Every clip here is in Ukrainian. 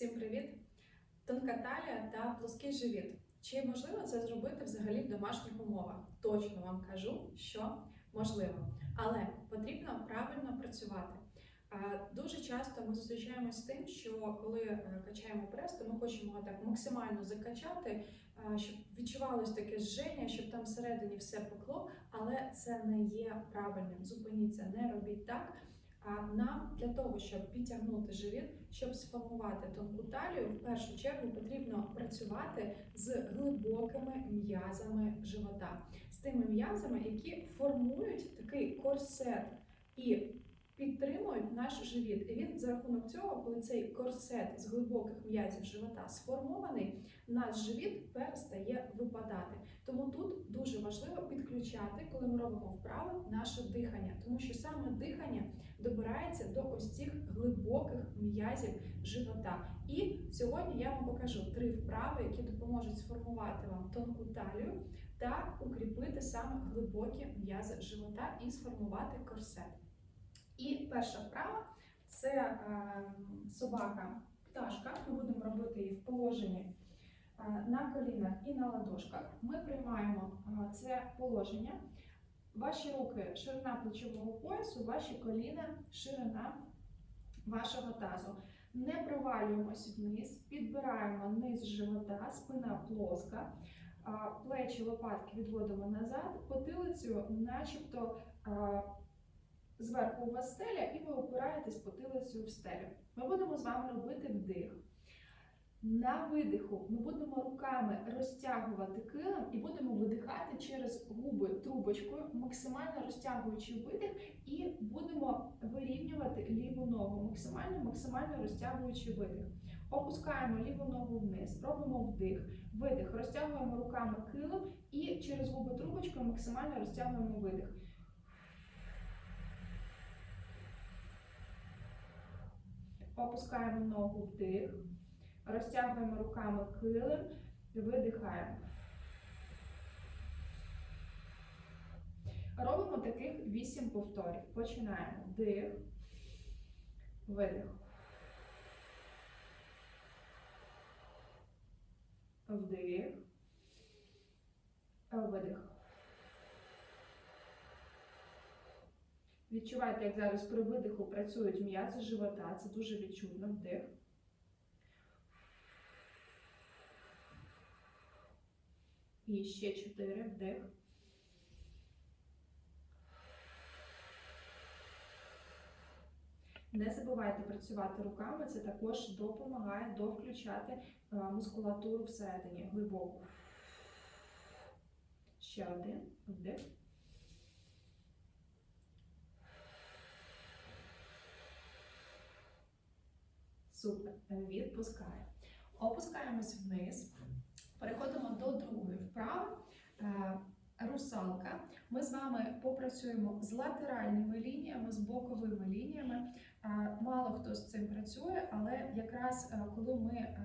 Всім привіт! Тонка талія та плоский живіт. Чи можливо це зробити взагалі в домашніх умовах? Точно вам кажу, що можливо, але потрібно правильно працювати. Дуже часто ми зустрічаємося з тим, що коли е, качаємо прес, то ми хочемо так максимально закачати, щоб відчувалось таке жження, щоб там всередині все пекло, але це не є правильним. Зупиніться, не робіть так. А нам для того, щоб підтягнути живіт, щоб сформувати тонку талію, в першу чергу потрібно працювати з глибокими м'язами живота, з тими м'язами, які формують такий корсет і підтримують наш живіт. І він за рахунок цього, коли цей корсет з глибоких м'язів живота сформований, наш живіт перестає випадати. Тому тут дуже важливо підключати, коли ми робимо вправи, наше дихання, тому що саме дихання добирається до ось цих глибоких м'язів живота. І сьогодні я вам покажу три вправи, які допоможуть сформувати вам тонку талію та укріпити саме глибокі м'язи живота і сформувати корсет. І перша вправа це е, собака пташка. Ми будемо робити її в положенні на колінах і на ладошках. Ми приймаємо е, це положення. Ваші руки ширина плечового поясу, ваші коліна, ширина вашого тазу. Не провалюємось вниз, підбираємо низ живота, спина плоска, плечі, лопатки відводимо назад, потилицю, начебто зверху у вас стеля, і ви опираєтесь потилицею в стелю. Ми будемо з вами робити вдих. На видиху ми будемо руками розтягувати килим і будемо видихати через губи трубочкою, максимально розтягуючи видих, і будемо вирівнювати ліву ногу, максимально, максимально розтягуючи видих. Опускаємо ліву ногу вниз, робимо вдих, видих, розтягуємо руками килим і через губи трубочкою максимально розтягуємо видих. Опускаємо ногу вдих. Розтягуємо руками килим, видихаємо. Робимо таких 8 повторів. Починаємо. Вдих, видих. Вдих, видих. Відчувайте, як зараз при видиху працюють м'язи живота. Це дуже відчутно. Вдих. І ще чотири вдих. Не забувайте працювати руками, це також допомагає довключати е, мускулатуру всередині глибоко. Ще один вдих. Супер. Відпускаємо. Опускаємось вниз. Переходимо до другої вправи. Е, Русалка. Ми з вами попрацюємо з латеральними лініями, з боковими лініями. Е, Мало хто з цим працює, але якраз е, коли ми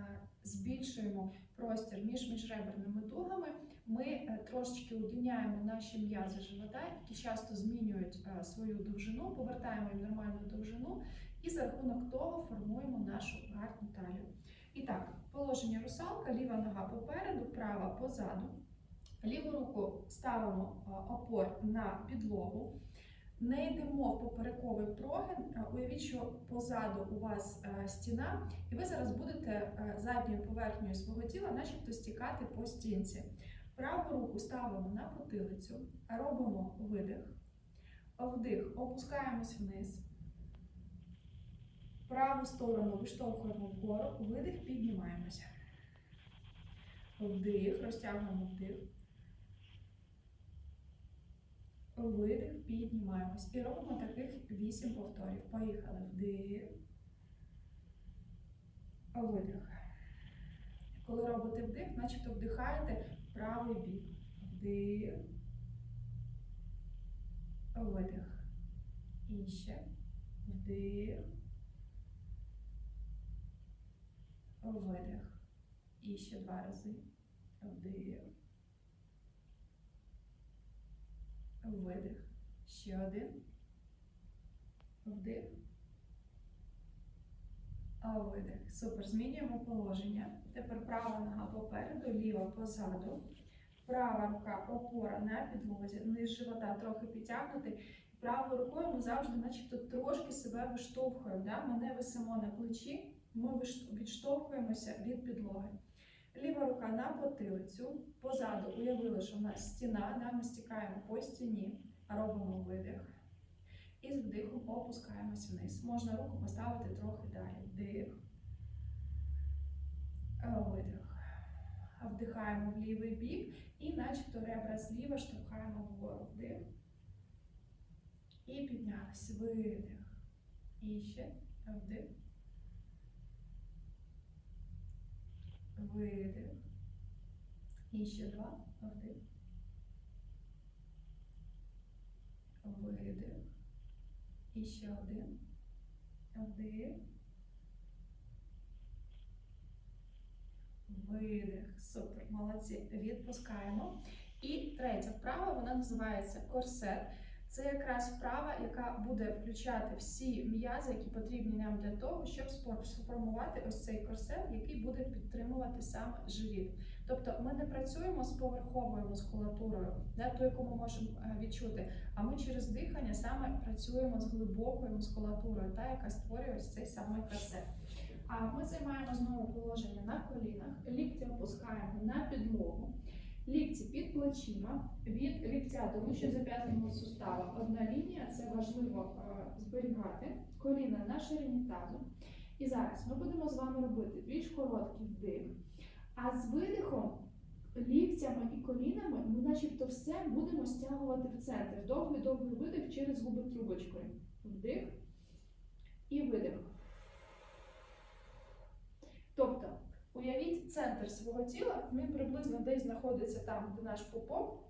збільшуємо простір між міжреберними дугами, ми трошечки удлиняємо наші м'язи живота, які часто змінюють свою довжину, повертаємо їм нормальну довжину, і за рахунок того формуємо нашу гарну талію. І так, положення русалка, ліва нога попереду, права позаду. Ліву руку ставимо опор на підлогу. Не йдемо в поперековий прогин. Уявіть, що позаду у вас стіна, і ви зараз будете задньою поверхнею свого тіла, начебто стікати по стінці. Праву руку ставимо на потилицю, робимо видих, вдих, опускаємось вниз. Праву сторону виштовхуємо вгору, видих, піднімаємося. Вдих, розтягуємо вдих. Видих, піднімаємось. І робимо таких 8 повторів. Поїхали. Вдих. Видих. Коли робите вдих, начебто вдихаєте правий бік. Вдих. Видих. І ще. Вдих. Видих. І ще два рази. Вдих. Видих. Ще один. Вдих. А, Видих. Супер. Змінюємо положення. Тепер права нога попереду, ліва позаду. Права рука опора на підлозі, низ живота трохи підтягнутий. Правою рукою ми завжди, начебто, трошки себе виштовхуємо. Да? Ми не висимо на плечі, ми відштовхуємося від підлоги. Ліва рука на потилицю. Позаду уявили, що в нас стіна, да? ми стікаємо по стіні, робимо видих. І з вдихом опускаємось вниз. Можна руку поставити трохи далі. Вдих. Е, Видих. Вдихаємо в лівий бік і начебто ребра зліва штовхаємо вгору. Вдих. І піднялись. Видих. І ще вдих. Видих. І ще два. Вдих. Видих. І ще один. Вдих. Видих. Супер. Молодці. Відпускаємо. І третя вправа, вона називається корсет. Це якраз вправа, яка буде включати всі м'язи, які потрібні нам для того, щоб сформувати ось цей корсет, який буде підтримувати саме живіт. Тобто ми не працюємо з поверховою мускулатурою, да, ту, яку ми можемо е, відчути, а ми через дихання саме працюємо з глибокою мускулатурою, та яка створює ось цей самий корсет. А ми займаємо знову положення на колінах, лікті опускаємо на підлогу, лікті під плечима, від ліктя до вище зап'ятного сустава. Одна лінія, це важливо е, зберігати, коліна на ширині тазу. І зараз ми будемо з вами робити більш короткий вдих, а з видихом ліктями і колінами ми начебто все будемо стягувати в центр. Довгий-довгий видих через губи трубочкою. Вдих і видих. Тобто, уявіть центр свого тіла, він приблизно десь знаходиться там, де наш пупок,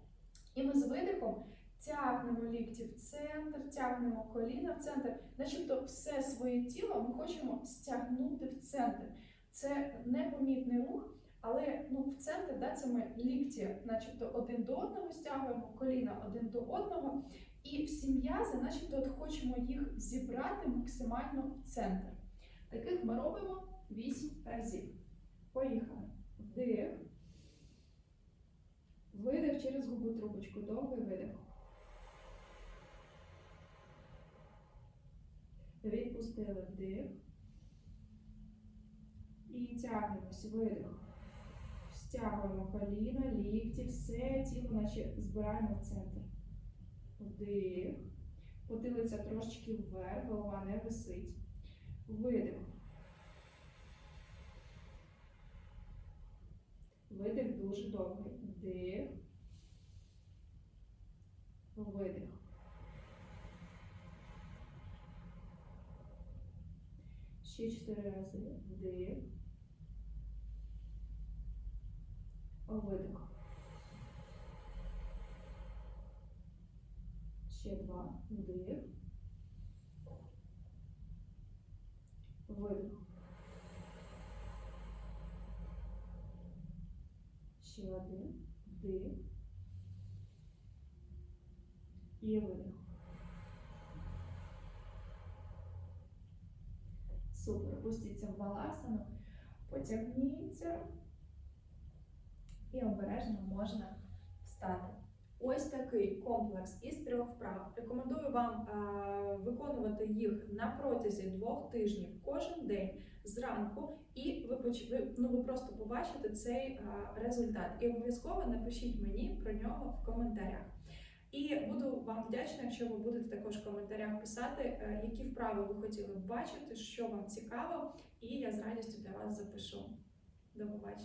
і ми з видихом тягнемо лікті в центр, тягнемо коліна в центр, начебто все своє тіло ми хочемо стягнути в центр. Це непомітний рух, але ну, в центр да, це ми лікті, начебто один до одного стягуємо, коліна один до одного, і всі м'язи, начебто от хочемо їх зібрати максимально в центр. Таких ми робимо 8 разів. Поїхали. Вдих. Видих через губу трубочку. Довгий видих. Відпустили вдих. І тягнемось. Видих. Стягуємо коліна, лікті, все тіло наче збираємо в центр. Вдих. Потилиця трошечки вверх, голова не висить. Видих. Видих дуже довгий. Вдих. Видих. Ще чотири рази. Вдих. Видих. Ще два. Вдих. Видих. Ще один. Вдих. І видих. Супер. Опустіться в баласану. Потягніться. І обережно можна встати. Ось такий комплекс із трьох вправ. Рекомендую вам е, виконувати їх на протязі двох тижнів кожен день зранку, і ви, ну, ви просто побачите цей е, результат. І обов'язково напишіть мені про нього в коментарях. І буду вам вдячна, якщо ви будете також в коментарях писати, е, які вправи ви хотіли б бачити, що вам цікаво, і я з радістю для вас запишу. До побачення.